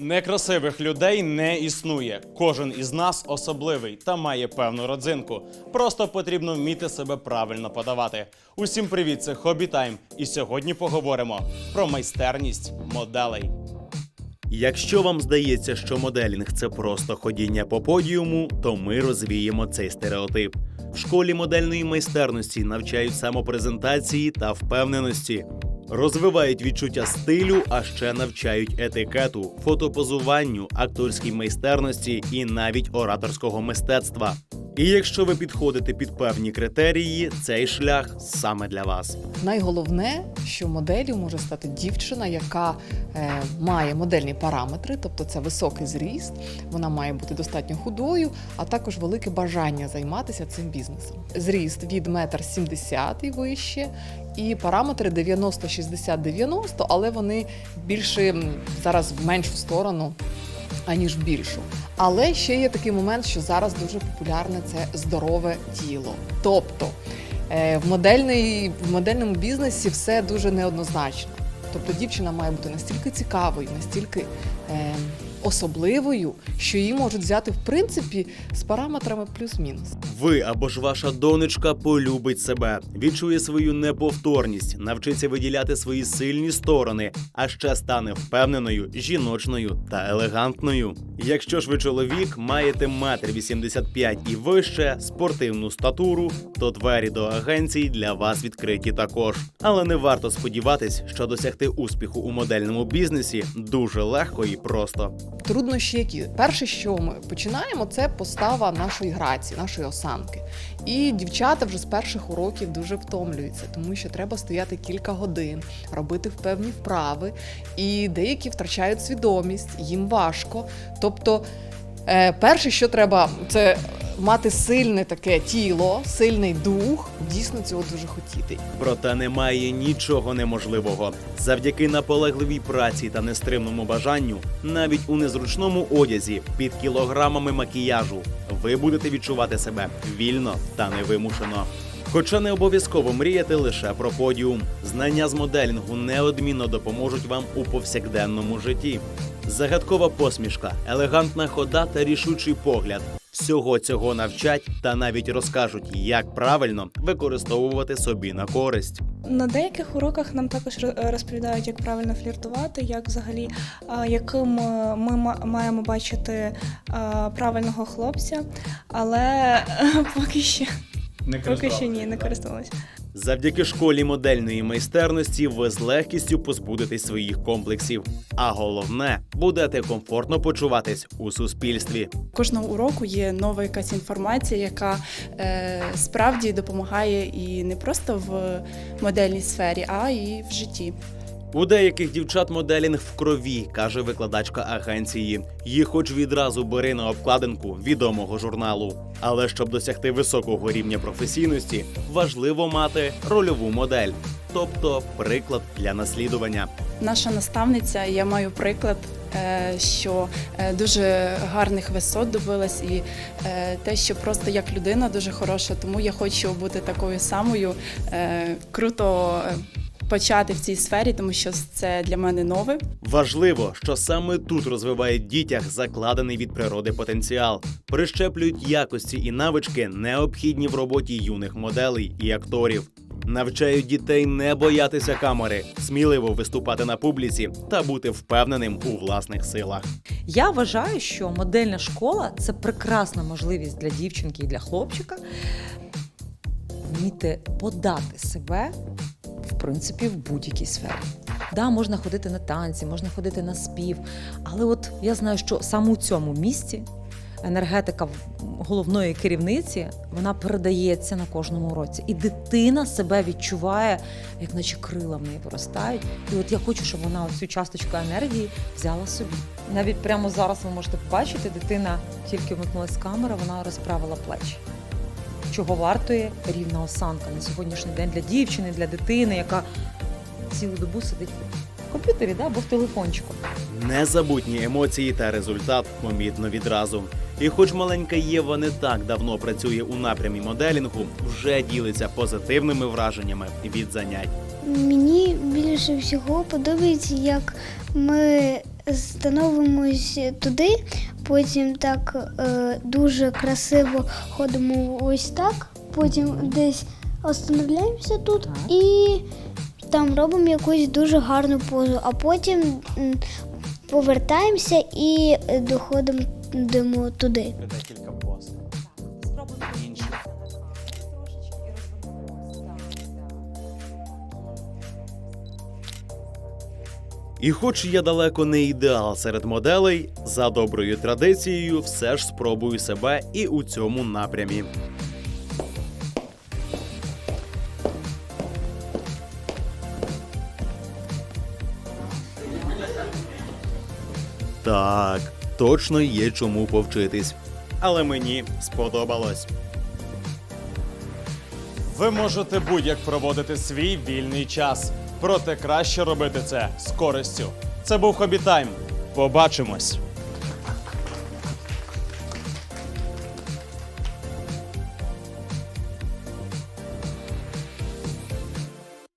Некрасивих людей не існує. Кожен із нас особливий та має певну родзинку. Просто потрібно вміти себе правильно подавати. Усім привіт, це Хобі Тайм. І сьогодні поговоримо про майстерність моделей. Якщо вам здається, що моделінг це просто ходіння по подіуму, то ми розвіємо цей стереотип. В школі модельної майстерності навчають самопрезентації та впевненості. Розвивають відчуття стилю, а ще навчають етикету, фотопозуванню, акторській майстерності і навіть ораторського мистецтва. І якщо ви підходите під певні критерії, цей шлях саме для вас. Найголовне, що моделлю може стати дівчина, яка е, має модельні параметри, тобто це високий зріст, вона має бути достатньо худою, а також велике бажання займатися цим бізнесом. Зріст від 1,70 м і вище, і параметри 90-60-90, але вони більше зараз в меншу сторону аніж більшу. Але ще є такий момент, що зараз дуже популярне це здорове тіло. Тобто е, в, модельний, в модельному бізнесі все дуже неоднозначно. Тобто дівчина має бути настільки цікавою, настільки е, особливою, що її можуть взяти в принципі з параметрами плюс-мінус. Ви або ж ваша донечка полюбить себе, відчує свою неповторність, навчиться виділяти свої сильні сторони, а ще стане впевненою, жіночною та елегантною. Якщо ж ви чоловік, маєте метр 85 і вище, спортивну статуру, то двері до агенцій для вас відкриті також. Але не варто сподіватись, що досягти успіху у модельному бізнесі дуже легко і просто. Труднощі які? Перше, що ми починаємо, це постава нашої грації, нашої осанки. І дівчата вже з перших уроків дуже втомлюються, тому що треба стояти кілька годин, робити певні вправи, і деякі втрачають свідомість, їм важко. Тобто, е, перше, що треба, це мати сильне таке тіло, сильний дух, дійсно цього дуже хотіти. Проте немає нічого неможливого. Завдяки наполегливій праці та нестримному бажанню, навіть у незручному одязі під кілограмами макіяжу, ви будете відчувати себе вільно та невимушено. Хоча не обов'язково мріяти лише про подіум, знання з моделінгу неодмінно допоможуть вам у повсякденному житті. Загадкова посмішка, елегантна хода та рішучий погляд. Всього цього навчать та навіть розкажуть, як правильно використовувати собі на користь. На деяких уроках нам також розповідають, як правильно фліртувати, як взагалі яким е, ми ма- маємо бачити правильного хлопця, але поки поки ще поки ще ні, не користувалася. Завдяки школі модельної майстерності ви з легкістю позбудетесь своїх комплексів. А головне, будете комфортно почуватись у суспільстві. Кожного уроку є нова якась інформація, яка е, справді допомагає і не просто в модельній сфері, а і в житті. У деяких дівчат моделінг в крові, каже викладачка агенції. Їх хоч відразу бери на обкладинку відомого журналу. Але щоб досягти високого рівня професійності, важливо мати рольову модель, тобто приклад для наслідування. Наша наставниця, я маю приклад, е, що е, дуже гарних висот добилась, і е, те, що просто як людина дуже хороша, тому я хочу бути такою самою. Круто почати в цій сфері, тому що це для мене нове. Важливо, що саме тут розвивають дітях закладений від природи потенціал, прищеплюють якості і навички, необхідні в роботі юних моделей і акторів. Навчають дітей не боятися камери, сміливо виступати на публіці та бути впевненим у власних силах. Я вважаю, що модельна школа це прекрасна можливість для дівчинки і для хлопчика вміти подати себе, в принципі, в будь-якій сфері. Да, можна ходити на танці, можна ходити на спів, але от я знаю, що саме у цьому місці енергетика головної керівниці вона передається на кожному уроці. І дитина себе відчуває, як наче крила в неї виростають. І от я хочу, щоб вона цю часточку енергії взяла собі. Навіть прямо зараз ви можете побачити, дитина тільки вмикнулась камера, вона розправила плечі. Чого вартує рівна осанка на сьогоднішній день для дівчини, для дитини, яка цілу добу сидить комп'ютері да, або в телефончику. Незабутні емоції та результат помітно відразу. І хоч маленька Єва не так давно працює у напрямі моделінгу, вже ділиться позитивними враженнями від занять. Мені більше всього подобається, як ми становимось туди, потім так е, дуже красиво ходимо ось так, потім десь остановляємося тут Так. і там робимо якусь дуже гарну позу, а потім повертаємося і доходимо туди. Декілька пост. Інші. І хоч я далеко не ідеал серед моделей, за доброю традицією все ж спробую себе і у цьому напрямі. Так, точно є чому повчитись. Але мені сподобалось. Ви можете будь-як проводити свій вільний час. Проте краще робити це з користю. Це був Хобі Тайм. Побачимось!